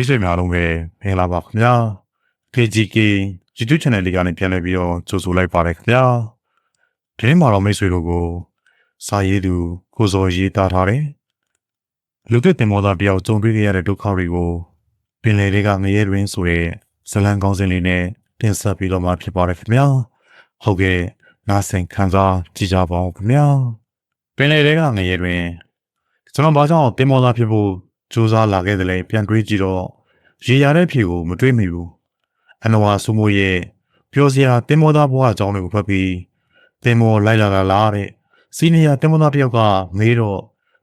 မိတ်ဆွေများလုံးပဲမင်္ဂလာပါခင်ဗျာ KGK YouTube channel လေးကနေပြန်လည်ပြီးတော့ကြိုဆိုလိုက်ပါတယ်ခင်ဗျာဒီနေ့မှာတော့မိတ်ဆွေတို့ကို စာရေးသူကိုစောရေးသားထားတယ်လူသစ်တင်မောသားတယောက်ကြုံတွေ့ခဲ့ရတဲ့ဒုက္ခတွေကိုပင်လယ်တွေကငရဲတွင်ဆိုတဲ့ဇလံကောင်းစင်လေးနဲ့တင်ဆက်ပြီးတော့မှဖြစ်ပါတယ်ခင်ဗျာဟုတ်ကဲ့နားဆင်ခံစားကြည့်ကြပါဦးခင်ဗျာပင်လယ်တွေကငရဲတွင်ကျွန်တော်ဘာကြောင့်တင်မောသားဖြစ်ဖို့စူးစမ်းလာခဲ့တယ်လဲပြန်တွေးကြည့်တော့ ရေရတဲ့ဖြေကိုမတွေးမိဘူးအနဝါဆုမိုးရဲ့ပြောစရာတင်မောသားဘဝအကြောင်းတွေကိုဖတ်ပြီးတင်မောလိုက်လာတာလားတဲ့စီနီယာတင်မောသားတယောက်ကမေးတော့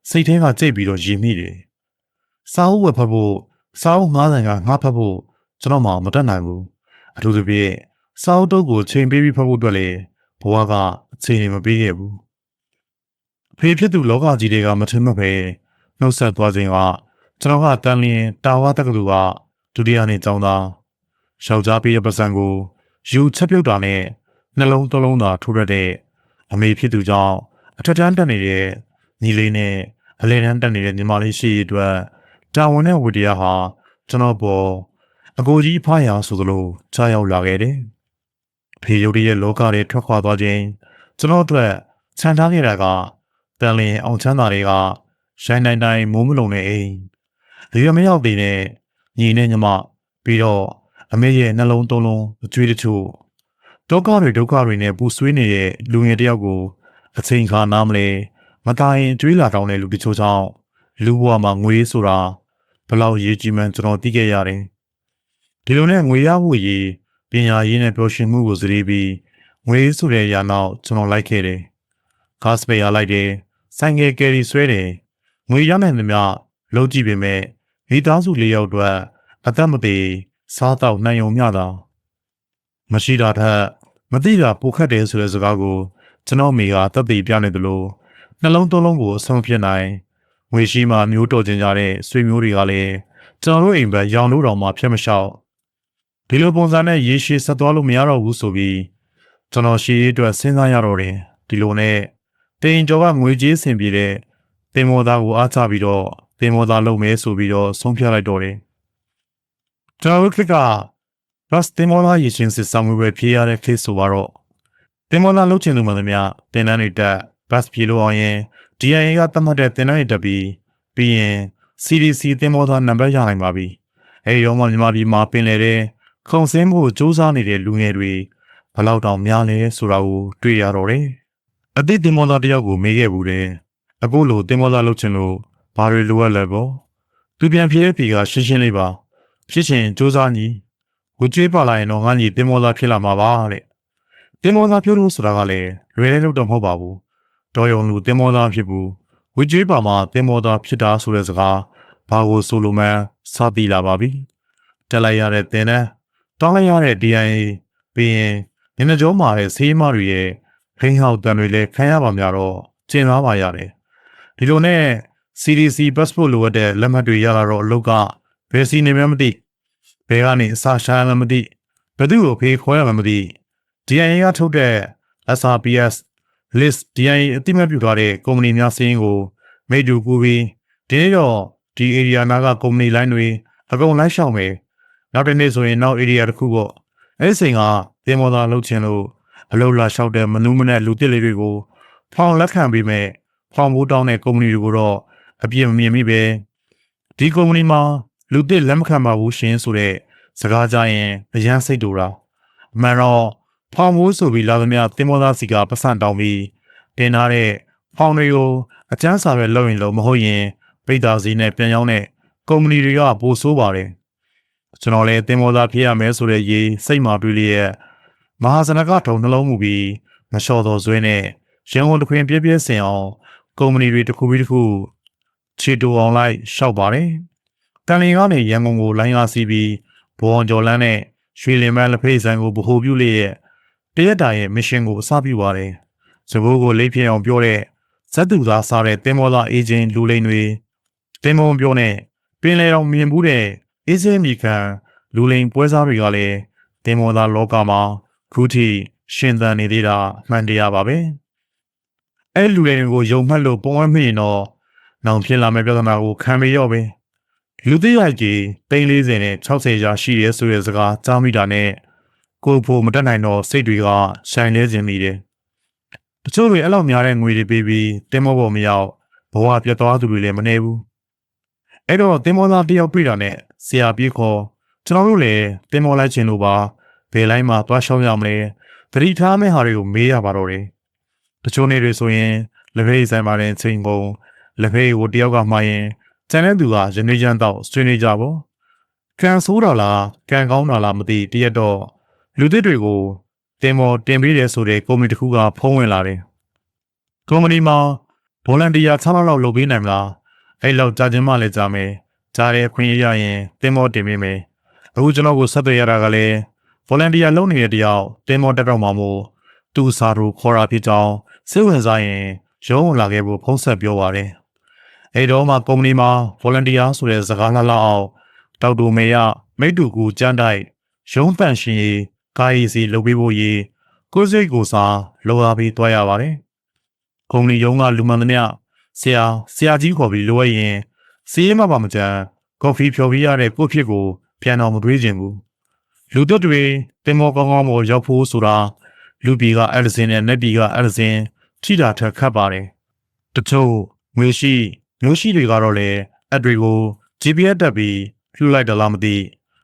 စိတ်ထဲကကြိတ်ပြီးတော့ရည်မိတယ်စာအုပ်ဝယ်ဖတ်ဖို့စာအုပ်ငားဆိုင်ကငါဖတ်ဖို့ကျွန်တော်မှမတတ်နိုင်ဘူးအထူးသဖြင့်စာအုပ်တုပ်ကိုချိန်ပေးပြီးဖတ်ဖို့အတွက်လေဘဝကအချိန်မပေးခဲ့ဘူးအဖေဖြစ်သူလောကကြီးတွေကမထင်မှတ်ပဲနှုတ်ဆက်သွားခြင်းကကျွန်တော်ကတန်လျင်တာဝါတက္ကသိုလ်က ဒုတိယနှစ်ကျောင်းသားရှောက်ကြားပေးတဲ့ပစံကိုယူချက်ပြုတ်တာနဲ့နှလုံးသွလုံးသာထိုးရတဲ့အမေဖြစ်သူကြောင့်အထက်တန်းတက်နေတဲ့ညီလေးနဲ့အလဲတန်းတက်နေတဲ့ညီမလေးရှိရအတွက်တာဝန်နဲ့ဝတ္တရားဟာကျွန်တော်ပေါ်အကိုကြီးဖားရဆိုသလိုချားရောက်လာခဲ့တယ်။ဖေယုတ်ရဲ့လောကတွေထွက်ခွာသွားခြင်းကျွန်တော်အတွက်ခြံထားခဲ့တာကတန်လျင်အောင်ချမ်းသာတွေကရှိုင်းတိုင်းတိုင်းမိုးမလုံတဲ့အိမ်ဒီရမရောက်သေးတဲ့ ညီနဲ့ညီမပြီးတော့အမေရဲ့နှလုံးသွင်းလုံးအကျွေးတချို့ဒုက္ခတွေဒုက္ခတွေနဲ့ပူဆွေးနေတဲ့လူငယ်တယောက်ကိုအချိန်ခါနားမလဲမတိုင်ကျွေးလာတောင်းတဲ့လူတချို့ကြောင့်လူဘဝမှာငွေဆိုတာဘလောက်ရေးကြီးမှန်းကျွန်တော်သိခဲ့ရတယ်ဒီလိုနဲ့ငွေရဖို့ရေးပညာရေးနဲ့ပျော်ရွှင်မှုကိုစရီးပြီးငွေဆိုတဲ့ရာနောက်ကျွန်တော်လိုက်ခဲ့တယ်ကားစပေရလိုက်တယ်ဆိုင်ငယ်ကယ်ရီဆွဲတယ်ငွေရနိုင်သမျှလုံးကြည့်ပေမဲ့ မိသားစုလေးယောက်အတွက်အသက်မသေးစားတော့နိုင်ုံမျှတာမရှိတာထက်မသိတာပိုခတ်တယ်ဆိုတဲ့စကားကိုကျွန်တော်မိကသက်သေပြနေတယ်လို့နှလုံးသွင်းလုံးကိုအဆုံးဖြစ်နိုင်ငွေရှိမှမျိုးတော်ကျင်ကြတဲ့ဆွေမျိုးတွေကလည်းကျွန်တော်တို့အိမ်ဘက်ရောင်လို့တောင်မှဖျက်မလျှောက်ဒီလိုပုံစံနဲ့ရေရှည်ဆက်သွားလို့မရတော့ဘူးဆိုပြီးကျွန်တော်ရှည်ရေးအတွက်စဉ်းစားရတော့တယ်ဒီလိုနဲ့တင်ကျော်ကငွေကြေးဆင်ပြေတဲ့တင်မောသားကိုအားချပြီးတော့ တင်မောသားလုပ်မယ်ဆိုပြီးတော့ဆုံးဖြတ်လိုက်တော့တယ်ကျွန်တော်တို့ကဘတ်တင်မောသားရည်ချင်းစစ်ဆောင်ဝယ်ဖြေရတဲ့ခေတ်ဆိုတော့တင်မောသားလုပ်ချင်သူမှသမျှတင်တန်းတွေတက်ဘတ်ပြေလို့အောင်ရင် DIA ကသတ်မှတ်တဲ့တင်တန်းတွေတက်ပြီးပြီးရင် CDC တင်မောသားနံပါတ်ရနိုင်ပါပြီအဲဒီတော့မှမြန်မာပြည်မှာပင်လေတဲ့ခုံစင်းမှုစူးစမ်းနေတဲ့လူငယ်တွေဘလောက်တောင်များလဲဆိုတာကိုတွေ့ရတော့တယ်အသည့်တင်မောသားတယောက်ကိုမေးခဲ့ဘူးတယ်အခုလိုတင်မောသားလုပ်ချင်လို့ ဘာတွေလိုအပ်လဲပေါ့သူပြန်ဖြေတဲ့ဖြေကရှင်းရှင်းလေးပါဖြစ်ချင်စူးစမ်းညီဝကျွေးပါလာရင်တော့ငါညီတင်မောသားဖြစ်လာမှာပါတဲ့တင်မောသားပြောလို့ဆိုတာကလည်းလွယ်လဲလို့တော့မဟုတ်ပါဘူးတော်ရုံလူတင်မောသားဖြစ်ဘူးဝကျွေးပါမှာတင်မောသားဖြစ်တာဆိုတဲ့စကားဘာကိုဆိုလိုမှန်းစသိလာပါပြီတက်လိုက်ရတဲ့တင်တဲ့တောင်းလိုက်ရတဲ့ DNA ပြီးရင်ညနေကျောမှာတဲ့ဆေးမတွေရဲ့ခိန်းဟောက်တန်တွေလည်းခံရပါများတော့ကျင်သွားပါရတယ်ဒီလိုနဲ့ CDC passport လိုအပ်တဲ့လက်မှတ်တွေရလာတော့အလုတ်ကဘယ်စီနေမှမသိဘယ်ကနေအစာရှာမှမသိဘယ်သူ့ကိုဖေးခေါ်ရမှမသိ DIA ကထုတ်တဲ့ SRPS list DIA အတိမတ်ပြုထားတဲ့ကုမ္ပဏီများစင်းကိုမိတူကူပြီးဒီနေ့တော့ဒီ area နာကကုမ္ပဏီလိုင်းတွေအကုန်လိုက်ရှောင်မယ်နောက်တစ်နေ့ဆိုရင်နောက် area တစ်ခုပေါ့အဲ့ဒီချိန်ကတင်မော်သာလှုပ်ချင်လို့အလုတ်လာလျှောက်တဲ့မနူးမနဲ့လူတစ်လေးတွေကိုဖောင်လက်ခံပြီးမဲ့ဖောင်မိုးတောင်းတဲ့ကုမ္ပဏီတွေကိုတော့ အပြည့်မမြင်မိပဲဒီကုမ္ပဏီမှာလူတစ်လက်မခံပါဘူးရှင်ဆိုတဲ့စကားကြရင်အရန်စိတ်တူတာအမှန်တော့ဖောင်မိုးဆိုပြီးလာသမျှတင်မောသားစီကပတ်စံတောင်းပြီးတင်ထားတဲ့ဖောင်တွေကိုအကျန်းစာပဲလုပ်ရင်လို့မဟုတ်ရင်ပိတ်တာစီနဲ့ပြန်ရောက်တဲ့ကုမ္ပဏီတွေကပိုဆိုးပါတယ်ကျွန်တော်လည်းတင်မောသားဖြစ်ရမယ်ဆိုတဲ့ရေးစိတ်မာပြလျက်မဟာစနကထုံနှလုံးမူပြီးမလျှော်တော်ဆွဲနဲ့ရန်ကုန်တခွင်ပြည့်ပြည့်စင်အောင်ကုမ္ပဏီတွေတစ်ခုပြီးတစ်ခု ခြေတူအောင်လိုက်ရှောက်ပါတယ်တန်လင်ကနေရန်ကုန်ကိုလိုင်းအားစီးပြီးဘော်ကျော်လန်းနဲ့ရွှေလင်မန်းလက်ဖေးဆိုင်ကိုဗဟိုပြုလျက်တရက်တာရဲ့မရှင်ကိုအစပြုပါတယ်စဘိုးကိုလိပ်ဖြစ်အောင်ပြောတဲ့ဇက်သူသားစားတဲ့တင်မောသားအေဂျင့်လူလိန်တွေတင်မောပြောနဲ့ပင်လေတော်မြင်မှုတဲ့အေးစင်းမိခံလူလိန်ပွဲစားတွေကလည်းတင်မောသားလောကမှာခုထိရှင်သန်နေသေးတာမှန်တရားပါပဲအဲ့လူလိန်ကိုယုံမှတ်လို့ပုံဝဲမိရင်တော့ နောင်ဖြစ်လာမယ့်ပြဿနာကိုခံမရော့ပဲလူသိရိုက်ကြီးသိန်း40နဲ့60ရာရှိရဲဆိုတဲ့စကားကြားမိတာနဲ့ကိုယ်ဖို့မတက်နိုင်တော့စိတ်တွေကဆိုင်လဲခြင်းမိတယ်။တချို့တွေအဲ့လောက်များတဲ့ငွေတွေပေးပြီးတင်းမောပေါ်မရောက်ဘဝပြတ်သွားသူတွေလည်းမနေဘူး။အဲ့တော့တင်းမောသားတယောက်ပြတာနဲ့ဆရာပြေးခေါ်ကျွန်တော်တို့လည်းတင်းမောလိုက်ခြင်းလို့ပါဘယ်လိုက်မှသွားရှောင်းရမလဲ။သတိထားမယ့်ဟာတွေကိုမေးရပါတော့တယ်။တချို့နေတွေဆိုရင်လက်ဖေးဆိုင်ပါတဲ့ချိန်ကုန် လက်ဖေးကိုတယောက်ကမှားရင်ကျန်တဲ့သူကရနေချမ်းတော့ဆွေးနွေးကြပေါ့ကံဆိုးတာလားကံကောင်းတာလားမသိတရက်တော့လူသစ်တွေကိုတင်မော်တင်ပေးတယ်ဆိုတဲ့ကုမ္ပဏီတစ်ခုကဖုံးဝင်လာတယ်ကုမ္ပဏီမှာဗော်လန်တီယာ6လလောက်လုပ်ပေးနိုင်မလားအဲ့လောက်ကြာချင်းမှလည်းကြာမယ်ကြားတဲ့ခွင့်ရရရင်တင်မော်တင်ပေးမယ်အခုကျွန်တော်ကိုဆက်သွယ်ရတာကလည်းဗော်လန်တီယာလုပ်နေတဲ့တယောက်တင်မော်တက်တော့မှာမို့သူစာတို့ခေါ်တာဖြစ်ကြောင်းစိတ်ဝင်စားရင်ရုံးဝင်လာခဲ့ဖို့ဖုံးဆက်ပြောပါတယ် အဲ့တော့မှကုမ္ပဏီမှာ volunteer ဆိုတဲ့စကားလှလှအောင်တောက်တူမေရမိတူကူကြမ်းတိုက်ရုံးပန့်ရှင်ရေးကာယီစီလုပ်ပေးဖို့ရေးကိုယ်စိတ်ကိုယ်စားလောအားပြီးတွားရပါတယ်။ကုမ္ပဏီရုံးကလူမှန်သမျှဆရာဆရာကြီးခေါ်ပြီးလိုရရင်စီးရဲမှပါမကြမ်းကော်ဖီဖြော်ပြီးရတဲ့ကိုယ့်ဖြစ်ကိုပြန်တော်မတွေးခြင်းဘူး။လူတို့တွေတင်မောကောင်းကောင်းပေါ်ရောက်ဖို့ဆိုတာလူပြည်ကအဲလစင်နဲ့နက်ပြည်ကအဲလစင်ထိတာထက်ခတ်ပါတယ်။တချို့ငွေရှိ မျိုးရှိတွေကတော့လည်းအတွေကို GPS တက်ပြီးဖြူလိုက်တယ်လားမသိ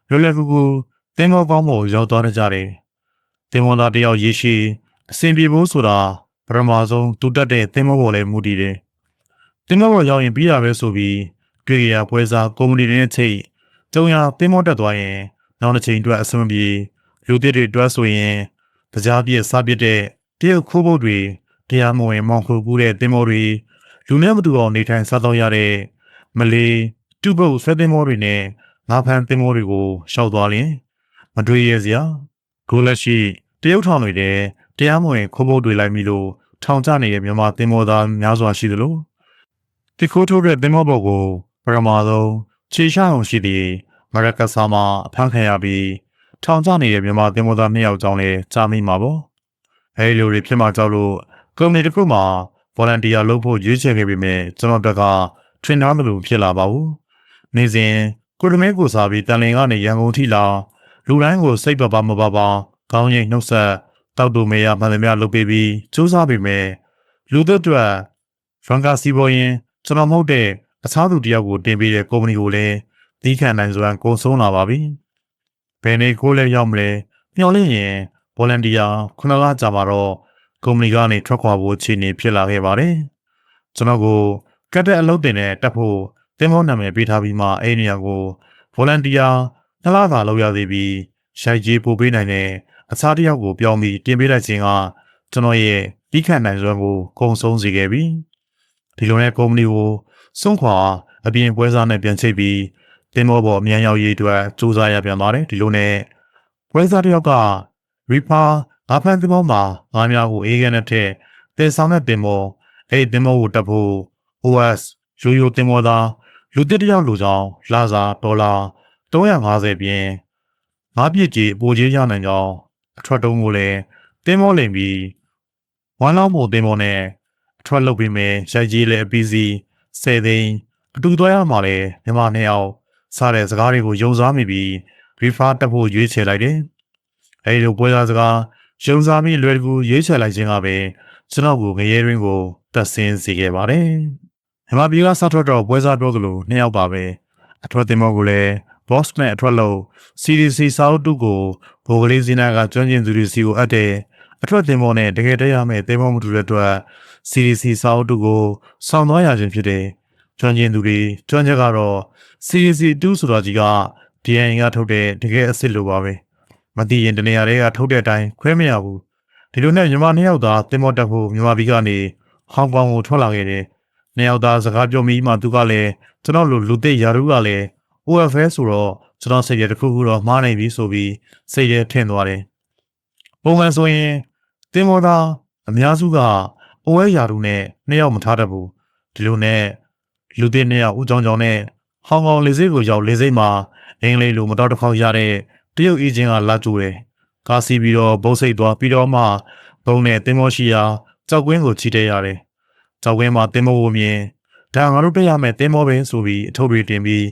လွယ်လွယ်ကူကူတင်းမောကောင်းမို့ရောက်သွားကြတယ်တင်းမောသားတယောက်ရေရှိအစင်ပြေဖို့ဆိုတာပရမဆုံးတူတက်တဲ့တင်းမောပေါ်လည်းမူတည်တယ်တင်းမောပေါ်ရောက်ရင်ပြီးရပဲဆိုပြီးတွေ့ရပွဲစားကုမ္ပဏီတွေနဲ့ချိတ်ကျုံရတင်းမောတက်သွားရင်နောက်တစ်ချိန်အတွက်အဆင်ပြေလူသစ်တွေတွဲဆိုရင်တရားပြည့်စားပြည့်တဲ့တရုတ်ခိုးဖို့တွေတရားမဝင်မောင်ခုကူးတဲ့တင်းမောတွေ လူနဲ့မတူအောင်နေထိုင်စားသောက်ရတဲ့မလေးတူပုတ်ဆွဲသင်းမောတွေနဲ့ငါးဖန်သင်းမောတွေကိုရှောက်သွားရင်မတွေးရစရာကိုလက်ရှိတရုတ်ထောင်တွေတဲ့တရားမဝင်ခိုးဖို့တွေလိုက်ပြီလို့ထောင်ကျနေတဲ့မြန်မာသင်းမောသားများစွာရှိသလိုဒီခိုးထိုးတဲ့သင်းမောဘော်ကိုပရမာဆုံးခြေရှာအောင်ရှိသည်မရကဆာမှာအဖမ်းခံရပြီးထောင်ကျနေတဲ့မြန်မာသင်းမောသားနှစ်ယောက်ကြောင်းလည်းကြားမိမှာပေါ့အဲဒီလိုတွေဖြစ်မှကြောက်လို့ကုမ္ပဏီတစ်ခုမှာ volunteer လုပ်ဖို့ရွေးချယ်ခဲ့ပေမဲ့ကျွန်တော်တက်က trainer မလို့ဖြစ်လာပါဘူး။နေစဉ်ကိုရမဲကိုစားပြီးတန်လင်ကနေရန်ကုန်ထိလာလူတိုင်းကိုစိတ်ပပမပပခေါင်းရိပ်နှုတ်ဆက်တောက်တူမေရမှန်သမျှလုပ်ပေးပြီးစူးစမ်းပေမဲ့လူသက်အတွက်ဖန်ကာစီပေါ်ရင်ကျွန်တော်မဟုတ်တဲ့အခြားသူတယောက်ကိုတင်ပေးတဲ့ကုမ္ပဏီကိုလည်းသီးခံနိုင်စွမ်းကုန်ဆုံးလာပါပြီ။ဘယ်နေကိုလဲရောက်မလဲမျှော်လင့်ရင် volunteer ခုနကကြာမှာတော့ ကုမ္ပဏီကနေထွက်ခွာဖို့အခြေအနေဖြစ်လာခဲ့ပါတယ်။ကျွန်တော်ကိုကတ်တဲ့အလုပ်တင်နဲ့တက်ဖို့တင်မောနာမည်ပေးထားပြီးမှအဲ့နေရာကို volunteer နှစ်လသာလုပ်ရသေးပြီးရိုက်ကြီးပို့ပေးနိုင်တဲ့အခြားတစ်ယောက်ကိုပြောင်းပြီးတင်ပေးလိုက်ခြင်းကကျွန်တော်ရဲ့ပြီးခံနိုင်စွမ်းကိုကုံဆုံးစေခဲ့ပြီ။ဒီလိုနဲ့ကုမ္ပဏီကိုစွန့်ခွာအပြင်ပွဲစားနဲ့ပြန်ချိတ်ပြီးတင်မောပေါ်အမြန်ရောက်ရေးအတွက်စူးစမ်းရပြန်ပါတယ်ဒီလိုနဲ့ပွဲစားတစ်ယောက်က Reaper ငါဖန်သင်္ဘောမှာငါးများကိုအေးခဲနဲ့ထက်တင်ဆောင်တဲ့တင်မောအဲ့ဒီတင်မောကိုတက်ဖို့ OS ရိုးရိုးတင်မောသားလူတစ်တယောက်လူဆောင်လာစာဒေါ်လာ350ပြင်ငါးပြည့်ကြီးအပိုကြီးရနိုင်ကြောင်းအထွက်တုံးကိုလည်းတင်မောလိမ်ပြီးဝမ်းလောင်းမို့တင်မောနဲ့အထွက်လုပ်ပြီးမယ်ရိုက်ကြီးလည်းအပီစီ10သိန်းအတူတွဲရမှာလဲမြန်မာနှစ်ယောက်စားတဲ့စကားတွေကိုယုံစားမိပြီး refer တက်ဖို့ရွေးချယ်လိုက်တယ်အဲဒီလိုပွဲသားစကား ရုံစားပြီးလွယ်တကူရေးချလိုက်ခြင်းကပဲကျွန်တော်ကိုငရဲရင်းကိုတက်ဆင်းစေခဲ့ပါတယ်။မြမပြည်ကစထွက်တော့ပွဲစားပြောသလိုနှစ်ယောက်ပါပဲ။အထွက်တင်မောကိုလည်း boss နဲ့အထွက်လို့ CDC စာအုပ်တုကိုဘိုကလေးစင်းနာကကျွမ်းကျင်သူတွေစီကိုအပ်တယ်။အထွက်တင်မောနဲ့တကယ်တရမဲ့တင်မောမှုတူတဲ့အတွက် CDC စာအုပ်တုကိုစောင့်သွားရခြင်းဖြစ်တယ်။ကျွမ်းကျင်သူတွေကျွမ်းချက်ကတော့ CDC 2ဆိုတာကြီးက DNA ကထုတ်တဲ့တကယ်အစ်စ်လိုပါပဲ။ မသိရင်တနေရာတွေကထုတ်တဲ့အတိုင်းခွဲမရဘူးဒီလိုနဲ့မြန်မာနှစ်ယောက်သားတင်မောတက်ဖို့မြန်မာပြည်ကနေဟောင်ကောင်ကိုထွက်လာခဲ့တယ်နှစ်ယောက်သားစကားပြောပြီးမှသူကလည်းကျွန်တော်လိုလူသိယာရုကလည်း OFS ဆိုတော့ကျွန်တော်စိတ်ရတစ်ခုခုတော့မှားနိုင်ပြီဆိုပြီးစိတ်ရထင်သွားတယ်ပုံမှန်ဆိုရင်တင်မောသားအများစုက OFS ယာရုနဲ့နှစ်ယောက်မထားတတ်ဘူးဒီလိုနဲ့လူသိနှစ်ယောက်ဦးကြောင်ကြောင်နဲ့ဟောင်ကောင်လေဆိပ်ကိုရောက်လေဆိပ်မှာအင်္ဂလိပ်လိုမတော်တစ်ခေါက်ရတဲ့ တရုတ်အေဂျင့်ကလာကြိုတယ်။ကားစီးပြီးတော့ဘုံစိတ်သွားပြီးတော့မှဘုံနဲ့တင်မောရှိရာကြောက်ကွင်းကိုချီတဲ့ရတယ်။ကြောက်ကွင်းမှာတင်မောကိုမြင်ဒါငါတို့တက်ရမယ်တင်မောပဲဆိုပြီးအထုပ်တွေတင်ပြီး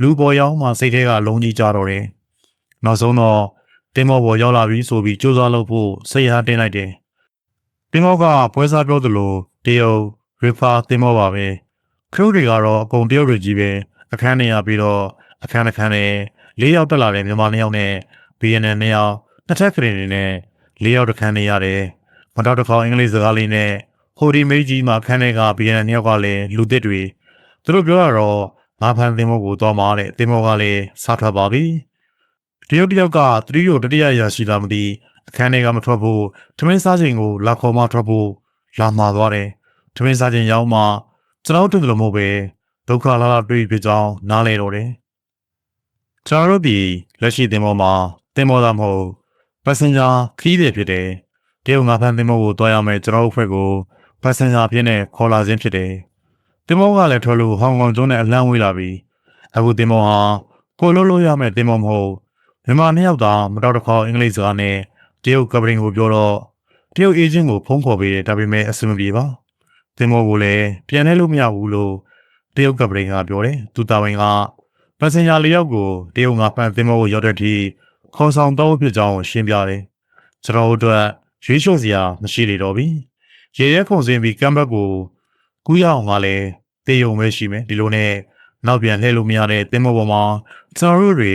လူပေါ်ရောက်မှစိတ်ထဲကလုံးကြီးကြတော့တယ်။နောက်ဆုံးတော့တင်မောပေါ်ရောက်လာပြီဆိုပြီးကြိုးစားလုပ်ဖို့စိတ်ဟာတင်းလိုက်တယ်။တင်မောကပွဲစားပြောသလိုတရုတ်ရဖာတင်မောပါပဲ။ခရုတွေကတော့အကုန်တရုတ်တွေကြီးပဲအခန်းနေရပြီးတော့အခန်းတစ်ခန်းနဲ့ လေးယောက်တက်လာတဲ့မြန်မာနှစ်ယောက်နဲ့ BNN နှစ်ယောက်နှစ်ထပ်ခရင်တွေနဲ့လေးယောက်တစ်ခန်းနေရတယ်။မတော်တစ်ခေါက်အင်္ဂလိပ်စကားလေးနဲ့ဟိုဒီမေကြီးမှာခန်းထဲက BNN နှစ်ယောက်ကလည်းလူသစ်တွေသူတို့ပြောတာတော့ငါဖန်တင်မောကိုတော့မာတဲ့တင်မောကလည်းစားထွက်ပါပြီ။တရုတ်တယောက်ကသတိကိုတတိယရာရှိလာမသိအခန်းထဲကမထွက်ဖို့ထမင်းစားချိန်ကိုလာခေါ်မှထွက်ဖို့လာမှာသွားတယ်။ထမင်းစားချိန်ရောက်မှကျွန်တော်တို့တူလို့မဟုတ်ပဲဒုက္ခလာလာတွေ့ဖြစ်ကြောင်းနားလဲတော့တယ်။ ကျွန်တော်တို့ဒီလက်ရှိတင်မောမှာတင်မောသားမဟုတ် passenger ခီးတယ်ဖြစ်တယ်။တရုတ်ငါဖန်တင်မောကိုတွားရမယ်ကျွန်တော်တို့ဖွဲ့ကို passenger ဖြစ်နေခေါ်လာခြင်းဖြစ်တယ်။တင်မောကလည်းထွက်လို့ဟောင်ကောင်ကျွန်းနဲ့အလန့်ဝေးလာပြီ။အခုတင်မောဟာကိုလို့လို့ရမယ်တင်မောမဟုတ်မြန်မာနှစ်ယောက်သားမတော်တခေါအင်္ဂလိပ်စကားနဲ့တရုတ်ကပရင်ကိုပြောတော့တရုတ်အေဂျင့်ကိုဖုန်းခေါ်ပေးတယ်ဒါပေမဲ့အဆင်မပြေပါ။တင်မောကိုလည်းပြန်လဲလို့မရဘူးလို့တရုတ်ကပရင်ကပြောတယ်။သူတာဝန်က passenger လေးယောက်ကိုတရုတ်ငါဖန်တင်မောကိုရောက်တဲ့အထိခေါ်ဆောင်တော့ဖြစ်ကြောင်းရှင်းပြတယ်။ကျွန်တော်တို့အတွက်ရွေးလျှော့စရာမရှိလေတော့ပြီ။ရေရဲခုန်စင်းပြီးကမ်ဘတ်ကိုကူးရအောင်ကလည်းတေယုံပဲရှိမယ်ဒီလိုနဲ့နောက်ပြန်လှည့်လို့မရတဲ့တင်မောပေါ်မှာကျွန်တော်တို့တွေ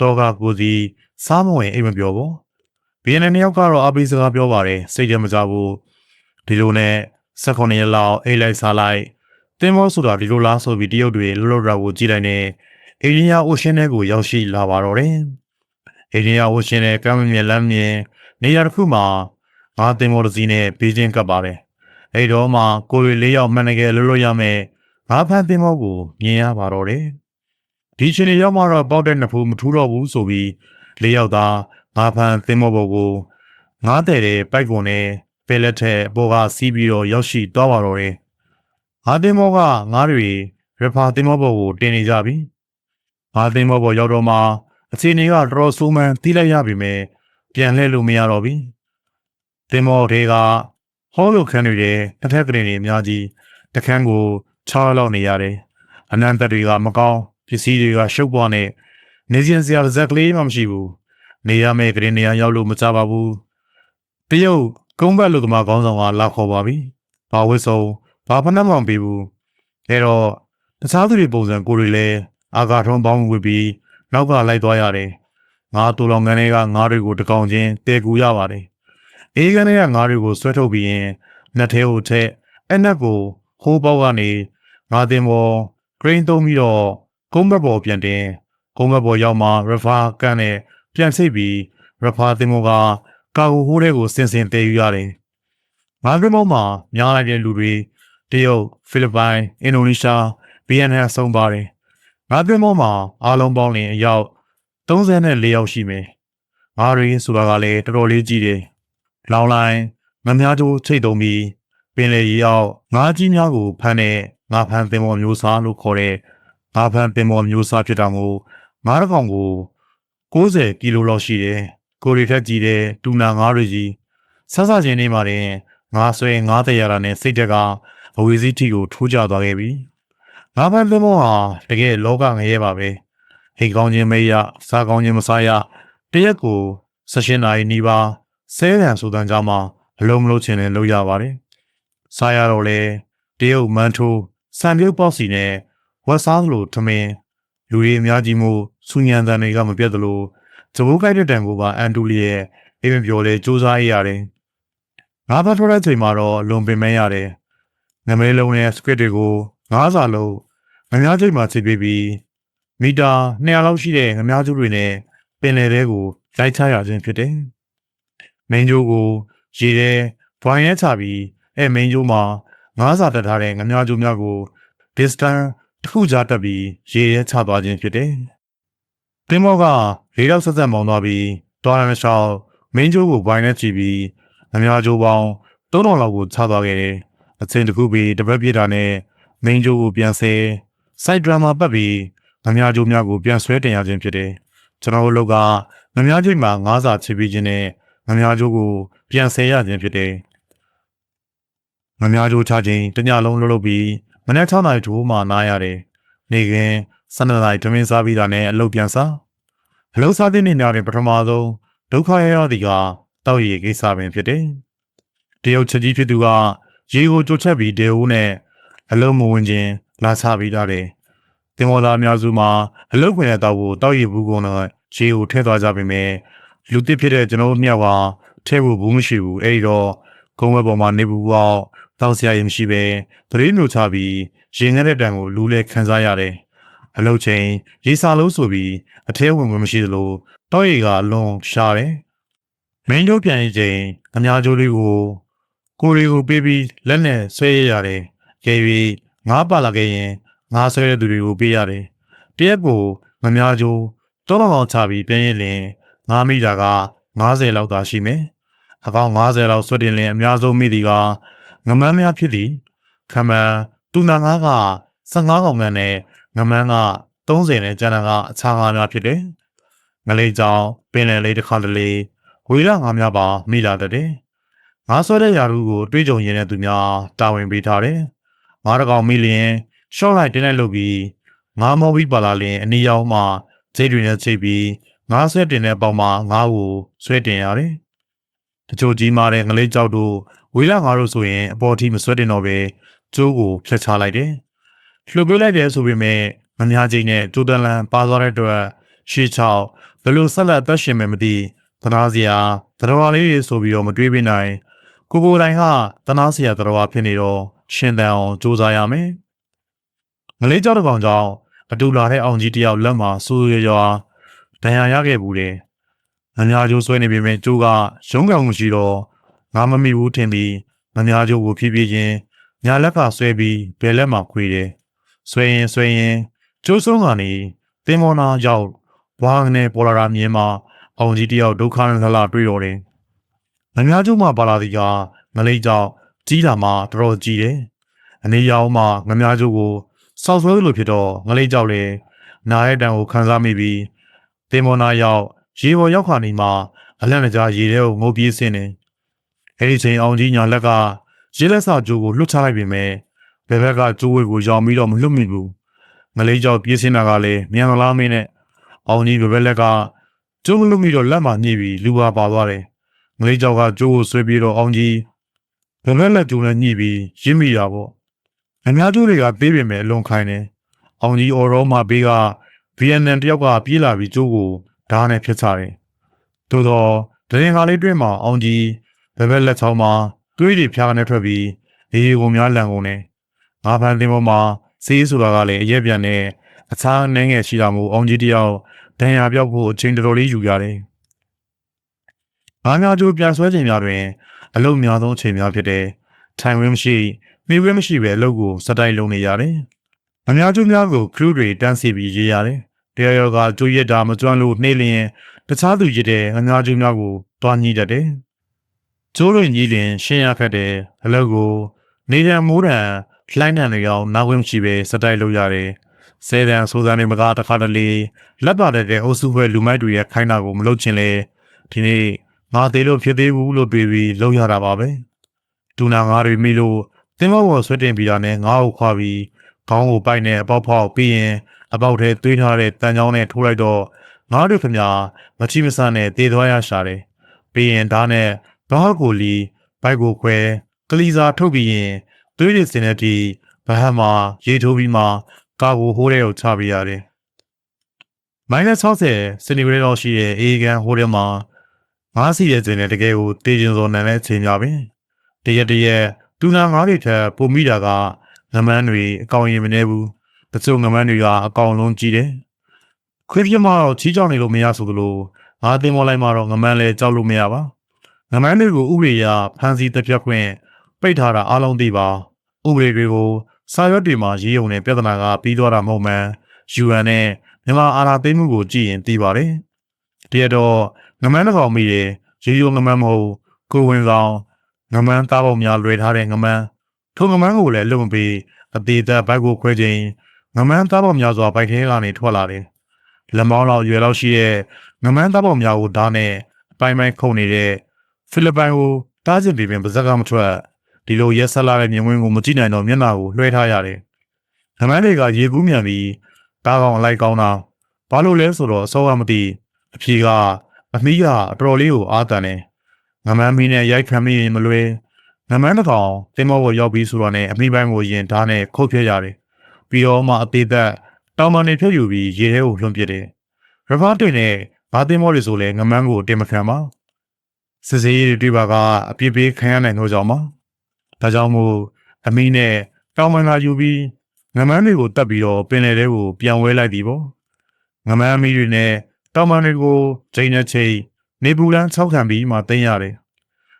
တော့ကကိုစီစားမဝင်အိမ်မပြောပေါ့။ဘီယန်နှစ်ယောက်ကတော့အပိစကားပြောပါတယ်စိတ်ကြမကြဘူးဒီလိုနဲ့16ရက်လောက်အိတ်လိုက်စားလိုက်တင်မောဆိုတာဒီလိုလားဆိုပြီးတရုတ်တွေလောလောရာကိုကြည့်လိုက်နေ အိန္ဒိယအိုရှင်ထဲကိုရောက်ရှိလာပါတော့တယ်။အိန္ဒိယအိုရှင်ရဲ့ကမ်းမြေလမ်းမြေနေရာတစ်ခုမှာငါတင်မောတစ်စီးနဲ့ဘေးချင်းကပ်ပါတယ်။အဲ့တော့မှကိုရီလေးယောက်မှန်တကယ်လွတ်လွတ်ရမယ်ငါဖန်တင်မောကိုမြင်ရပါတော့တယ်။ဒီချိန်ရောက်မှတော့ပေါက်တဲ့နှစ်ဖူးမထူးတော့ဘူးဆိုပြီးလေးယောက်သားငါဖန်တင်မောဘောကိုငါတဲ့တဲ့ပိုက်ကွန်နဲ့ပဲလက်ထက်ဘောကစီးပြီးတော့ရောက်ရှိသွားပါတော့တယ်။ငါတင်မောကငါတွေရဖာတင်မောဘောကိုတင်နေကြပြီ။ ငါတင်မောဘောရောက်တော့မှအခြေအနေကတော်တော်ဆိုးမှန်တီးလိုက်ရပြီမဲ့ပြန်လှည့်လို့မရတော့ဘူး။တင်မောတွေကဟောလိုခန်းတွေတဲ့တစ်ထက်ကလေးတွေအများကြီးတခန်းကိုချားလောက်နေရတယ်။အနန္တတွေကမကောင်းပစ္စည်းတွေကရှုပ်ပွားနေနေစဉ်စရာဇက်ကလေးမှမရှိဘူး။နေရမယ့်ကလေးနေရာရောက်လို့မကြပါဘူး။တရုတ်ကုန်းဘက်လူသမားခေါင်းဆောင်ကလာခေါ်ပါပြီ။ဘာဝစ်ဆုံးဘာဖနှက်မှမပေးဘူး။အဲတော့တခြားသူတွေပုံစံကိုတွေလည်း အာဃာထုံးပေါင်းဝစ်ပြီးနောက်ကလိုက်သွားရတယ်။ငါတူလောင်ငန်းတွေကငါးတွေကိုတကောင်ချင်းတဲကူရပါတယ်။အေးကန်တွေကငါးတွေကိုဆွဲထုတ်ပြီးရင်နှက်သေးကိုထက်အနက်ကိုဟိုးပေါက်ကနေငါတင်ပေါ်ဂရိန်းသုံးပြီးတော့ကုန်းဘက်ပေါ်ပြန်တင်ကုန်းဘက်ပေါ်ရောက်မှရဖာကန်နဲ့ပြန်စိတ်ပြီးရဖာတင်ပေါ်ကကာကိုဟိုးတဲ့ကိုစင်စင်တည်ယူရတယ်။ငါတင်ပေါ်မှာများလိုက်တဲ့လူတွေတရုတ်ဖိလစ်ပိုင်အင်ဒိုနီးရှားဗီယက်နမ်ဆုံးပါတယ်။ ငါတင်ပေါ်မှာအားလုံးပေါင်းလင်အယောက်34ယောက်ရှိမယ်။ငါတွေဆိုတာကလည်းတော်တော်လေးကြီးတယ်။လောင်လိုင်းမများကျိုးချိတ်တုံးပြီးပင်လေရီရောက်ငါးကြီးများကိုဖမ်းတဲ့ငါးဖမ်းပင်မော်မျိုးစားလို့ခေါ်တဲ့ငါးဖမ်းပင်မော်မျိုးစားဖြစ်တာမို့ငါးတစ်ကောင်ကို60ကီလိုလောက်ရှိတယ်။ကိုရီထက်ကြီးတဲ့တူနာငါးတွေကြီးဆဆချင်းနေမှာတင်ငါးဆွဲငါးတရာတာနဲ့စိတ်တက်ကအဝေစီးထီကိုထိုးကြသွားခဲ့ပြီ။ ငါးဖမ်းပင်မော်ဟာတကယ်လောကငရဲပါပဲ။ဟိတ်ကောင်းခြင်းမေးရစားကောင်းခြင်းမစားရတရက်ကိုဆက်ရှင်နိုင်နီးပါဆဲရန်ဆိုတန်းကြမှာအလုံးမလို့ချင်လည်းလုပ်ရပါတယ်။စားရတော့လေတရုတ်မန်းထိုးစံပြုတ်ပေါက်စီနဲ့ဝက်စားသလိုထမင်းလူတွေအများကြီးမို့စူညံတန်တွေကမပြတ်သလိုသဘိုးကိုက်တဲ့တန်ကိုပါအန်တူလီရဲ့အိမ်မပြောလေစူးစမ်းရရတယ်။ငါးဘတ်ထွက်တဲ့ချိန်မှာတော့လွန်ပင်မဲရတယ်။ငမဲလုံးနဲ့စကွစ်တွေကိုငါးစာလုံး ငများချိန်မှာချိန်ပြီးပြီးမီတာ200လောက်ရှိတဲ့ငများကျူးတွေနဲ့ပင်လယ်ထဲကိုလိုက်ချရခြင်းဖြစ်တယ်။မင်းကျိုးကိုရေထဲဘွိုင်းရဲချပြီးအဲမင်းကျိုးမှာငါးစာတက်ထားတဲ့ငများကျိုးများကို distance တစ်ခုကြားတက်ပြီးရေရဲချသွားခြင်းဖြစ်တယ်။တင်မောကရေရောက်ဆက်ဆက်မောင်းသွားပြီးတော်ရမရှောင်းမင်းကျိုးကိုဘွိုင်းနဲ့ချီပြီးငများကျိုးပေါင်း3000လောက်ကိုချသွားခဲ့တယ်။အချင်းတစ်ခုပြီးတပတ်ပြည့်တာနဲ့မင်းကျိုးကိုပြန်ဆဲ site drama ပတ်ပြီးငများကျိုးများကိုပြန်ဆွဲတင်ရခြင်းဖြစ်တယ်။ကျွန်တော်တို့လောက်ကငများကျိုးမှာငါးစာချီပြီးခြင်းနဲ့ငများကျိုးကိုပြန်ဆဲရခြင်းဖြစ်တယ်။ငများကျိုးချခြင်းတညလုံးလှုပ်လှုပ်ပြီးမနေ့6နာရီထိုးမှနားရတယ်။နေခင်ဆန္ဒလိုက်တမင်းစားပြီးတာနဲ့အလုပ်ပြန်စားအလုပ်စားတဲ့နေ့ညတွင်ပထမဆုံးဒုက္ခရရသည်ကတောက်ရည်ကိစ္စပင်ဖြစ်တယ်တရုတ်ချက်ကြီးဖြစ်သူကရေကိုကြိုချက်ပြီးတေဦးနဲ့အလုံးမဝင်ခြင်း လာချပြီးတာတယ်တင်မော်သားအများစုမှာအလုတ်ခွင်တဲ့တောက်ကိုတောက်ရည်ဘူးကုန်တော့ရေကိုထည့်သွားကြပေမဲ့လူတစ်ဖြစ်တဲ့ကျွန်တော်တို့မြောက်ကထဲဖို့ဘူးမရှိဘူးအဲ့ဒီတော့ကုန်းဝဲပေါ်မှာနေဘူးပေါ့တောက်စရာရင်မရှိပဲသတိညှို့ချပြီးရင်ငဲတဲ့တံကိုလူလဲခံစားရတယ်အလုတ်ချင်းရေစာလုံးဆိုပြီးအထဲဝင်ဝင်မရှိသလိုတောက်ရည်ကအလွန်ရှားတယ်မင်းတို့ပြန်ရင်ချင်းအများကျိုးလေးကိုကိုရီကိုပေးပြီးလက်နဲ့ဆွဲရရတယ်ကျေးပြီး ငါးပါလာခဲ့ရင်ငါးဆွဲတဲ့သူတွေကိုပေးရတယ်တရက်ကိုမများကျိုးတော့တော့ချပြီးပြန်ရင်လင်ငါးမိတာက90လောက်သာရှိမယ်အကောင်90လောက်ဆွတ်တင်လင်အများဆုံးမိသည်ကငမန်းများဖြစ်သည်ခမန်းတူနာငါးက15ကောင်ကန်နဲ့ငမန်းက30နဲ့ကျန်တာကအခြားငါးများဖြစ်တယ်ငလေးကြောင်ပင်လယ်လေးတစ်ခါတလေဝေရငါးများပါမိလာတဲ့ငါဆွဲတဲ့ယာရုကိုတွေးကြုံရတဲ့သူများတာဝန်ပေးထားတယ်။ ငါတကောင်မိလျင်ရှော့လိုက်တင်းလိုက်လုပ်ပြီးငါမော်ပြီးပါလာလျင်အနီရောင်မှဈေးတွေနဲ့ချိတ်ပြီးငါဆွဲတင်တဲ့ပေါင်မှာငါ့ကိုဆွဲတင်ရတယ်။တချို့ကြီးမားတဲ့ငလေးကြောက်တို့ဝေးလာငါတို့ဆိုရင်အပေါ်ထိမဆွဲတင်တော့ပဲကျိုးကိုဖျက်ချလိုက်တယ်။လှုပ်ပေးလိုက်တယ်ဆိုပေမဲ့မများချင်းနဲ့ကျိုးတန်လန်ပါသွားတဲ့အတွက်ရှေးချောက်ဘယ်လိုဆက်လက်အသက်ရှင်မယ်မသိသနာစရာသတော်လေးတွေဆိုပြီးတော့မတွေးပြနိုင်ကိုကိုတိုင်ကတနာစရာတော်ဖြစ်နေတော့ ရှင်တန်အောင်စူးစမ်းရမယ်။ငလေးကြောက်တဲ့ကောင်ကြောင့်အတူလာတဲ့အောင်ကြီးတယောက်လက်မှာဆူရရွာဒဏ်ရာရခဲ့ဘူးတယ်။ငညာကျိုးဆွဲနေပေမဲ့ကျိုးကရုံးကောင်မရှိတော့ငါမမိဘူးထင်ပြီးငညာကျိုးကိုဖြည်းဖြည်းချင်းညာလက်ကဆွဲပြီးဘယ်လက်မှာခွေတယ်။ဆွဲရင်ဆွဲရင်ကျိုးဆုံးကနေတင်မောနာရောက်ဘွားငနဲ့ပေါ်လာတာမြင်မှာအောင်ကြီးတယောက်ဒုက္ခနဲ့လှလှတွေ့တော့တယ်။ငညာကျိုးမှာပါလာသည်ကငလေးကြောင့် ကြီးလာမှတော်တော်ကြီးတယ်။အနေရောင်မှငမားကျိုးကိုစောက်ဆွဲလို့ဖြစ်တော့ငလေးကြောက်လေနားရဲ့တန်ကိုခံစားမိပြီးတင်မောနာရောက်ရေပေါ်ရောက်ခါနေမှအလန့်တကြားရေထဲကိုငုတ်ပြေးဆင်းနေ။အဲဒီချိန်အောင်ကြီးညာလက်ကရေလက်စကျိုးကိုလွတ်ချလိုက်ပေမဲ့ဘယ်ဘက်ကကျိုးဝဲကိုရောင်ပြီးတော့မလွတ်မိဘူး။ငလေးကြောက်ပြေးဆင်းတာကလည်းမြန်လာမင်းနဲ့အောင်ကြီးဘယ်ဘက်လက်ကကျိုးမလွတ်မိတော့လက်မှာညှိပြီးလူပါပါသွားတယ်။ငလေးကြောက်ကကျိုးကိုဆွဲပြီးတော့အောင်ကြီး ဘယ်ဘက်လက်ကျုံနဲ့ညှိပြီးရင်းမိတာပေါ့အများစုတွေကပေးပြင်မဲ့အလွန်ခိုင်းတယ်အောင်ကြီးအော်ရောမှဘေးကဗီယက်နမ်တယောက်ကပြေးလာပြီးကျိုးကိုဓာတ်နဲ့ဖျက်ချတယ်သို့တော့ဒရင်ကားလေးတွင်းမှာအောင်ကြီးဘယ်ဘက်လက်ချောင်းမှာသွေးတွေဖျားကနေထွက်ပြီးအေးကိုများလန်ကုန်တယ်ငါးဖန်တင်ပေါ်မှာစေးဆိုတာကလည်းအရက်ပြန်နဲ့အခြားနှင်းငယ်ရှိတာမို့အောင်ကြီးတယောက်ဒဏ်ရာပြောက်ဖို့အချိန်တော်တော်လေးယူရတယ်။ငါးများကျိုးပြန်ဆွဲချိန်များတွင် အလုပ်များသောအချိန်များဖြစ်တဲ့ထိုင်ဝင်းမရှိမိဝင်းမရှိပဲအလုပ်ကိုစတိုက်လုပ်နေရတယ်။အများကျိုးများကိုခရူတွေတန်းစီပြီးရေးရတယ်။တရားရောကကျိုးရက်တာမကျွမ်းလို့နှိမ့်လျင်တခြားသူရတဲ့အများကျိုးများကိုတွားညှိတတ်တယ်။ကျိုးတွေညှိလျင်ရှင်းရခက်တယ်အလုပ်ကိုနေရန်မိုးတံလှိုင်းတံတွေအောင်နောက်ဝင်းမရှိပဲစတိုက်လုပ်ရတယ်။ဆဲတန်ဆိုစံနေမကားတစ်ခါတလေလက်ပါတဲ့အုပ်စုဖွဲ့လူမိုက်တွေရဲ့ခိုင်းတာကိုမလုပ်ချင်လေဒီနေ့ ငါသေးလို့ဖြစ်သေးဘူးလို့ပြေးပြီးလောက်ရတာပါပဲဒူနာငါတွေမိလို့တင်းမောပေါ်ဆွဲတင်ပြီးတာနဲ့ငါ့ကိုခွာပြီးခေါင်းကိုပိုက်နဲ့အပေါက်ဖောက်ပြီးရင်အပေါက်ထဲသွေးထားတဲ့တန်ချောင်းနဲ့ထိုးလိုက်တော့ငါတို့ခင်ဗျာမချိမဆန်နဲ့တေးသွားရရှာတယ်ပြီးရင်ဒါနဲ့ဘာကိုလီဘိုက်ကိုခွဲကလီစာထုတ်ပြီးရင်သွေးတွေစင်တဲ့ဒီဘဟမှာရေထိုးပြီးမှကာကိုဟိုးတဲ့ကိုချပြရတယ်မိုင်နက်60 စင်တီဂရိတ်လောက်ရှိတဲ့အေဂန်ဟိုးတဲ့မှာ ငါးစီရဲ့ကျင်နဲ့တကယ်ကိုတေးကျင်စောနန်တဲ့အချိန်ကြပြီတရက်တရက်တူနာငါးတွေထက်ပုံမိတာကငမန်းတွေအကောင်ရင်မနေဘူးတချို့ငမန်းတွေကအကောင်လုံးကြီးတယ်ခွေးပြမတော့ချီးကြောင်နေလို့မရဆိုသလိုငါးသိမ်းမလိုက်မှတော့ငမန်းလဲကြောက်လို့မရပါငမန်းတွေကိုဥပဒေအရဖမ်းဆီးတပ်ဖြတ်ခွင့်ပိတ်ထားတာအားလုံးသိပါဥပဒေတွေကိုစာရွက်တွေမှာရေးုံနဲ့ပြဿနာကပြီးသွားတာမဟုတ်မှန် UN နဲ့မြန်မာအာဏာသိမ်းမှုကိုကြည့်ရင်သိပါတယ်တရတော့ ငမန်းတစ်ကောင်မိတယ်ရေရိုငမန်းမဟုတ်ကိုဝင်ဆောင်ငမန်းသားပေါက်များလွယ်ထားတဲ့ငမန်းထိုငမန်းကိုလည်းလွတ်မပေးအသေးသက်ဘိုက်ကိုခွဲခြင်းငမန်းသားပေါက်များစွာဘိုက်ထဲကနေထွက်လာတယ်လက်မောင်းလောက်ရွယ်လောက်ရှိတဲ့ငမန်းသားပေါက်များကိုဓာတ်နဲ့အပိုင်းပိုင်းခုန်နေတဲ့ဖိလစ်ပိုင်ကိုတားကျင်ပြီးပင်ပါဇက်ကမထွက်ဒီလိုရက်ဆက်လာတဲ့မြင်ကွင်းကိုမကြည့်နိုင်တော့မျက်နှာကိုလွှဲထားရတယ်ငမန်းတွေကရေကူးမြန်ပြီးဘကားကောင်အလိုက်ကောင်းတာဘာလို့လဲဆိုတော့အစောကမသိအဖြေက အမီးကအတော်လေးကိုအားတန်တယ်ငမန်းမီးနဲ့ရိုက်ခံမိရင်မလွယ်ငမန်းတစ်ကောင်တင်မောကိုရောက်ပြီးဆိုတော့နဲ့အမီးပိုင်းကိုရင်ဓာတ်နဲ့ခုတ်ပြရတယ်ပြီးတော့မှအသေးသက်တောင်ပန်နေဖြုတ်ယူပြီးရေထဲကိုလွှင့်ပစ်တယ်ရဖာတင်နဲ့ဘာတင်မောတွေဆိုလဲငမန်းကိုတင်မခံပါစစ်စေးတွေတွေ့ပါကအပြစ်ပေးခံရနိုင်တော့ကြောင်ပါဒါကြောင့်မို့အမီးနဲ့တောင်ပန်လာယူပြီးငမန်းတွေကိုတတ်ပြီးတော့ပင်လယ်ထဲကိုပြန်ဝဲလိုက်သည်ပေါ့ငမန်းအမီးတွေနဲ့ တောင်ပန်တွေကိုချိန်နဲ့ချိန်နေပူလန်း၆ခံပြီးမှတင်းရတယ်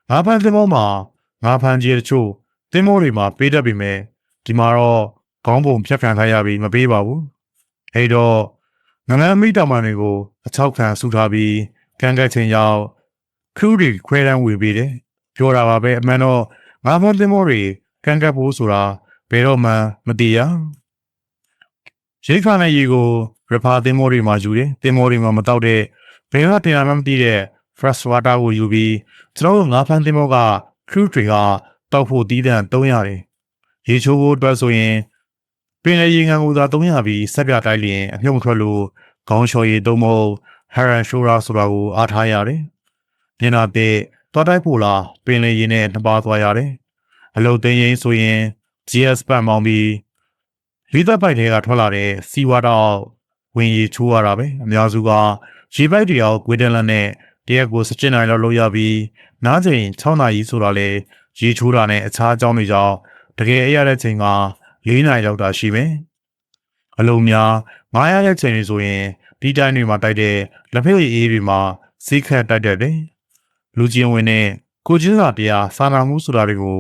ငါးဖန်သင်္ဘောမှာငါးဖန်ကြီးတချို့သင်္ဘောတွေမှာပေးတတ်ပြီမဲ့ဒီမှာတော့ခေါင်းပုံဖြတ်ခံထားရပြီးမပေးပါဘူးအဲ့တော့ငမန်းအမီးတောင်ပန်တွေကိုအချောက်ခံဆူထားပြီးကန်ကက်ချင်းရောက်ခူးတွေခွဲတန်းဝေပေးတယ်ပြောတာပါပဲအမှန်တော့ငါးဖန်သင်္ဘောတွေကန်ကက်ဖို့ဆိုတာဘယ်တော့မှမတည်ရ ရိတ်ခါနဲ့ရေကိုရဖာသင်္ဘောတွေမှာယူတယ်သင်္ဘောတွေမှာမတောက်တဲ့ဘယ်ကတင်လာမှမသိတဲ့ fresh water ကိုယူပြီးကျွန်တော်တို့ငါးဖန်သင်္ဘောက crew တွေကတောက်ဖို့တီးတန့်300ရတယ်ရေချိုးဖို့အတွက်ဆိုရင်ပင်လေရေငန်းကိုသာ300ပြီးဆက်ပြတိုက်လျင်အမြုပ်မထွက်လို့ခေါင်းလျှော်ရည်သုံးမို့ Heron Shora ဆိုတာကိုအားထားရတယ်မျက်နှာတဲ့သွားတိုက်ဖို့လားပင်လေရေနဲ့နှစ်ပါးသွားရတယ်အလုတ်သိမ်းရင်ဆိုရင် GS ပတ်မောင်းပြီး လေးသက်ပိုက်တွေကထွက်လာတဲ့စီဝါတော့ဝင်ရီချိုးရတာပဲအများစုကရေပိုက်တွေအောင်ဂွေဒန်လန်နဲ့တရက်ကို17နိုင်လောက်လုပ်ရပြီးနားချိန်6နာရီဆိုတာလေရေချိုးတာနဲ့အခြားအကြောင်းတွေကြောင့်တကယ်အရတဲ့ချိန်က4နိုင်လောက်တာရှိမယ်အလုံးများ900ရဲ့ချိန်တွေဆိုရင်ဒီတိုင်းတွေမှာတိုက်တဲ့လက်ဖက်ရည်အေးတွေမှာစီးခတ်တိုက်တတ်တယ်လူချင်းဝင်နဲ့ကိုချင်းစာတရားစာနာမှုဆိုတာတွေကို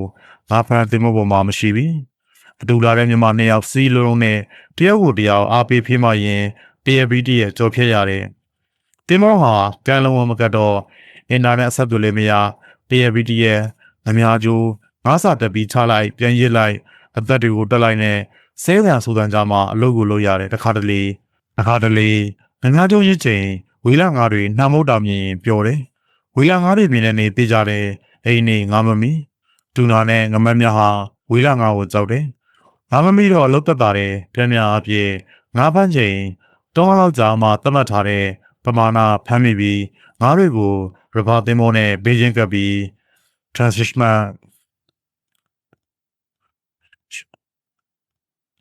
ငါဖန်တင်မပေါ်မှာမရှိဘူး အတူလာတဲ့မြန်မာနှစ်ယောက်စီးလုံးနဲ့တယောက်ကိုတယောက်အားပေးဖေးမှရင်တရပီတရဲ့ကြော်ဖြတ်ရတယ်တင်မောဟာကန်လုံးဝမကတ်တော့အင်တာနက်အဆက်အသွယ်လည်းမရတရပီတရဲ့အများကျိုးငါးစာတက်ပြီးချလိုက်ပြန်ရစ်လိုက်အသက်တွေကိုတက်လိုက်နဲ့ဆဲဆန်ဆိုတန်ကြမှာအလုပ်ကိုလုပ်ရတယ်တခါတလေတခါတလေငငါးကျုံရစ်ချိန်ဝေလာငါးတွေနှမ်းမုတ်တာမြင်ရင်ပျော်တယ်ဝေလာငါးတွေမြင်တဲ့နေသိကြတယ်အိမ်နေငါမမီတူနာနဲ့ငမက်မြဟာဝေလာငါးကိုကြောက်တယ် ငါမမီတော့အလုတ်သက်တာတယ်ပြန်များအပြည့်ငါးဖန်းချိန်တောင်းလောက်ကြာမှသတ်မှတ်ထားတဲ့ပမာဏဖမ်းမိပြီးငါးတွေကိုရဘာသင်းမောနဲ့ဘေးချင်းကပ်ပြီး transition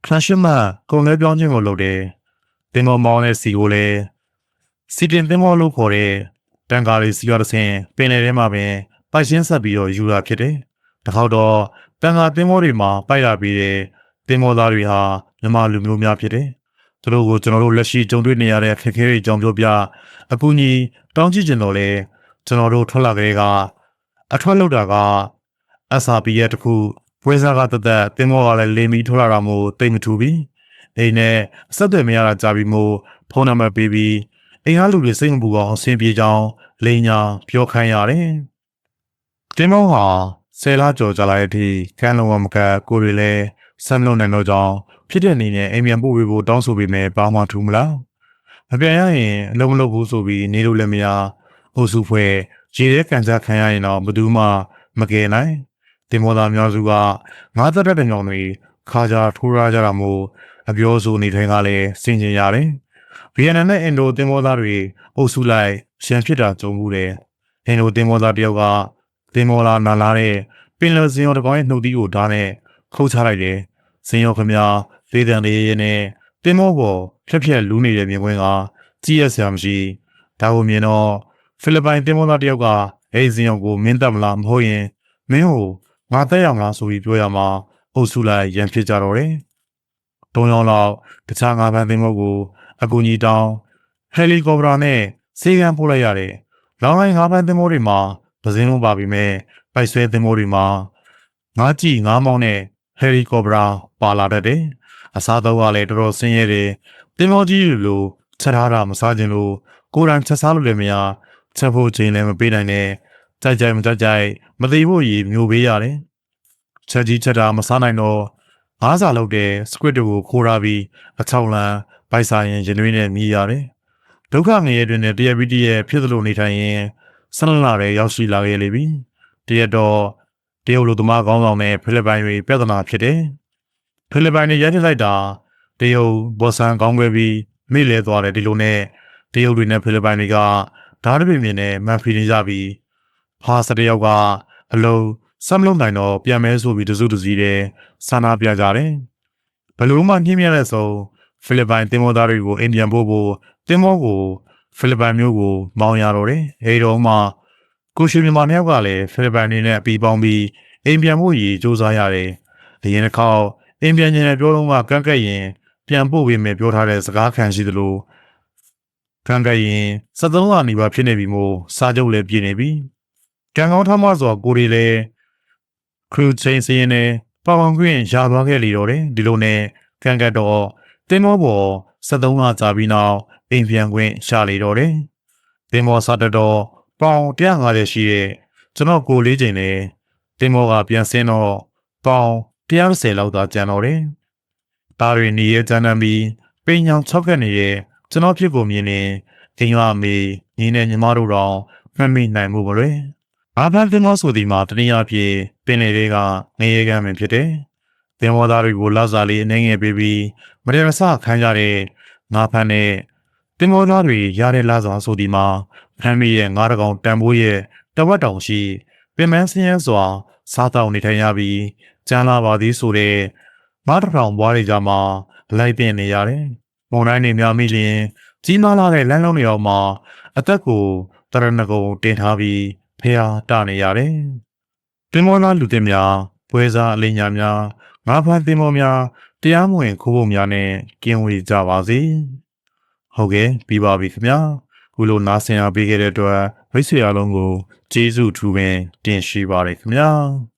transition မှာကုန်လဲပြောင်းခြင်းကိုလုပ်တယ်သင်းမောမောင်းတဲ့စီကိုလည်းစီတင်သင်းမောလို့ခေါ်တဲ့တန်ကားလေးစီရတဲ့ဆင်ပင်လယ်ထဲမှာပင်ပိုက်ရှင်းဆက်ပြီးတော့ယူတာဖြစ်တယ်တခါတော့တန်ကားသင်းမောတွေမှာပိုက်လာပြီးတဲ့ သင်းမောသားတွေဟာမြန်မာလူမျိုးများဖြစ်တယ်သူတို့ကိုကျွန်တော်တို့လက်ရှိကြုံတွေ့နေရတဲ့ခက်ခဲတွေအကြောင်းပြောပြအကူအညီတောင်းကြည့်ကြတော့လေကျွန်တော်တို့ထွက်လာကြတဲ့ကအထွက်လောက်တာက SRP ရဲ့တခုပွဲစားကတသက်တင်မောကလည်းလေမီထွက်လာတာမို့တိတ်မထူဘူးအိမ်နဲ့အဆက်အသွယ်မရတာကြာပြီမို့ဖုန်းနံပါတ်ပေးပြီးအိမ်အားလူတွေစိတ်မပူအောင်အဆင်ပြေကြောင်းလိန်ညာပြောခိုင်းရတယ်တင်မောဟာဆယ်လားကြော်ကြလာတဲ့အထိကန်းလုံးဝမကကိုတွေလည်း ဆမ်လုံးနိုင်တော့ကြောင်းဖြစ်တဲ့အနေနဲ့အိမ်ပြန်ပို့ပေးဖို့တောင်းဆိုပေမဲ့ဘာမှထူမလားမပြန်ရရင်အလုံးမလုပ်ဘူးဆိုပြီးနေလို့လည်းမရအုပ်စုဖွဲ့ရေထဲကန်စားခံရရင်တော့ဘယ်သူမှမကယ်နိုင်တင်မောသားများစုကငါးသက်တဲ့ညောင်တွေခါကြထိုးရကြတာမို့အပြောဆိုနေထိုင်ကလည်းစင်ကြင်ရတယ်ဗီယက်နမ်နဲ့အင်ဒိုတင်မောသားတွေအုပ်စုလိုက်ရှန်ဖြစ်တာကြုံမှုတယ်အင်ဒိုတင်မောသားတယောက်ကတင်မောလာနာလာတဲ့ပင်လယ်စင်ရောတကောင်ရဲ့နှုတ်သီးကိုဓာတ်နဲ့ ခုတ်ချလိုက်တယ်စင်ရောခမသေးတံလေးရဲနဲ့တင်မောပေါ်ဖြက်ဖြက်လူးနေတဲ့မြင်ကွင်းကကြည့်ရစရာမရှိဒါကိုမြင်တော့ဖိလစ်ပိုင်တင်မောသားတယောက်ကအဲ့စင်ရောကိုမင်းတက်မလားမဟုတ်ရင်မင်းကိုငါတက်ရောက်လားဆိုပြီးပြောရမှာအုပ်စုလိုက်ရန်ဖြစ်ကြတော့တယ်။တုံးရောင်လောက်တခြားငါးပန်းသင်းမုတ်ကိုအကူကြီးတောင်းဟယ်လီကော်ပတာနဲ့စေကံပို့လိုက်ရတယ်။လောင်းလိုက်ငါးပန်းသင်းမိုးတွေမှာပစင်းလုံးပါပြီးမဲ့ပိုက်ဆွဲသင်းမိုးတွေမှာငါးကြည့်ငါးမောင်းနဲ့ ဟယ်လီကော်ပတာပါလာတတ်တယ်။အစားတော့ကလည်းတော်တော်ဆင်းရဲတယ်။သင်းမောကြီးလိုချက်ထားတာမစားခြင်းလို့ကိုယ်တိုင်ချက်စားလို့လည်းမရချက်ဖို့ချိန်လည်းမပေးနိုင်နဲ့ကြိုက်ကြိုက်မကြိုက်ကြိုက်မသေးဖို့ရည်မျိုးပေးရတယ်ချက်ကြီးချက်တာမစားနိုင်တော့ငါးစာလုပ်တဲ့ squid ကိုခိုးရပြီးအချောက်လန်ပိုက်စာရင်ရင်တွင်းနဲ့မြည်ရတယ်ဒုက္ခငရဲတွင်နဲ့တရပီတီရဲ့ဖြစ်သလိုနေထိုင်ရင်ဆလလာတွေရောက်ရှိလာခဲ့လေပြီတရက်တော့ တရုတ်လူသမားကောင်းဆောင်နဲ့ဖိလစ်ပိုင်တွေပြဿနာဖြစ်တယ်ဖိလစ်ပိုင်တွေရည်ထလိုက်တာတရုတ်ဘောဆန်ကောင်းခွဲပြီးမိလဲသွားတယ်ဒီလိုနဲ့တရုတ်တွေနဲ့ဖိလစ်ပိုင်တွေကဓာတ်ပင်မြင်နဲ့မန်ဖီနေကြပြီးဖာစတယောက်ကအလုံးစမ်းလုံးနိုင်တော့ပြန်မဲဆိုပြီးတစုတစည်းတဲ့ဆန္ဒပြကြတယ်ဘယ်လို့မှညှင်းမြတဲ့ဆုံးဖိလစ်ပိုင်တင်မောသားတွေကိုအိန္ဒိယပို့ဖို့တင်မောကိုဖိလစ်ပိုင်မျိုးကိုမောင်းရတော့တယ်အဲဒီတော့မှ ကိုရှင်မြန်မာနှစ်ယောက်ကလည်းဖိလစ်ပိုင်နေနဲ့အပီပေါင်းပြီးအိမ်ပြန်ဖို့ရည်စူးစမ်းရတယ်ဒီရင်တစ်ခေါက်အိမ်ပြန်ခြင်းနဲ့ပြောတော့ကကန့်ကက်ရင်ပြန်ပို့ပေးမယ်ပြောထားတဲ့စကားခံရှိသလိုကန့်ကက်ရင်73လနီးပါးဖြစ်နေပြီမို့စာချုပ်လည်းပြည့်နေပြီကံကောင်းထမဆိုကိုရီလည်းခရူချင်းစရင်နဲ့ပါဝင်ခွင့်ရသွားခဲ့လေတော့တယ်ဒီလိုနဲ့ကန်ကတ်တော့တင်းမောပေါ်73လကြာပြီးနောက်အိမ်ပြန်ခွင့်ရှာလေတော့တယ်တင်းမောစားတတော် ပေါင်150ရှိတဲ့ကျွန်တော်ကိုလေးချိန်နဲ့တင်းမောကပြန်ဆင်းတော့ပေါင်130လောက်သာကျန်တော့တယ်ဒါတွေနေရကျန်တမ်းပြီးပိန်ညောင်၆ခက်နေတဲ့ကျွန်တော်ဖြစ်ကိုမြင်နေဒင်းရွာမေညီနဲ့ညီမတို့တော့မှတ်မိနိုင်မှုမလွယ်ဘာဖန်သင်္ဘောဆိုဒီမှာတနည်းအားဖြင့်ပင်လေတွေကငရေကမ်းပင်ဖြစ်တယ်။သင်္ဘောသားတွေကိုလာစားလေးအနေငယ်ပေးပြီးမရေမစခန်းကြတဲ့ငါဖန်နဲ့သင်္ဘောသားတွေရတဲ့လာစားဆိုဒီမှာ ဖမ်းမိရဲ့ငါးတကောင်တန်ဖိုးရဲ့တဝက်တောင်ရှိပင်မန်းစင်းရဲစွာစားတောက်နေထိုင်ရပြီးကျန်းလာပါသည်ဆိုတဲ့မတ်ထောင်ဘွားတွေကြမှာလိုက်တင်နေရတယ်။မုံတိုင်းနေများမိလျင်ကြီးမားလာတဲ့လမ်းလုံးတွေအောင်မှာအသက်ကိုတရဏဂုံတင်ထားပြီးဖះတာနေရတယ်။တင်မောလာလူတင်များပွဲစားအလင်းညာများငါးဖန်တင်မောများတရားမဝင်ခိုးဖို့များနဲ့ကင်းဝေးကြပါစေ။ဟုတ်ကဲ့ပြီးပါပြီခင်ဗျာ။ ခုလိုနားဆင်အားပေးခဲ့တဲ့အတွက်မိတ်ဆွေအားလုံးကိုကျေးဇူးထူးပင်တင်ရှိပါတယ်ခင်ဗျာ။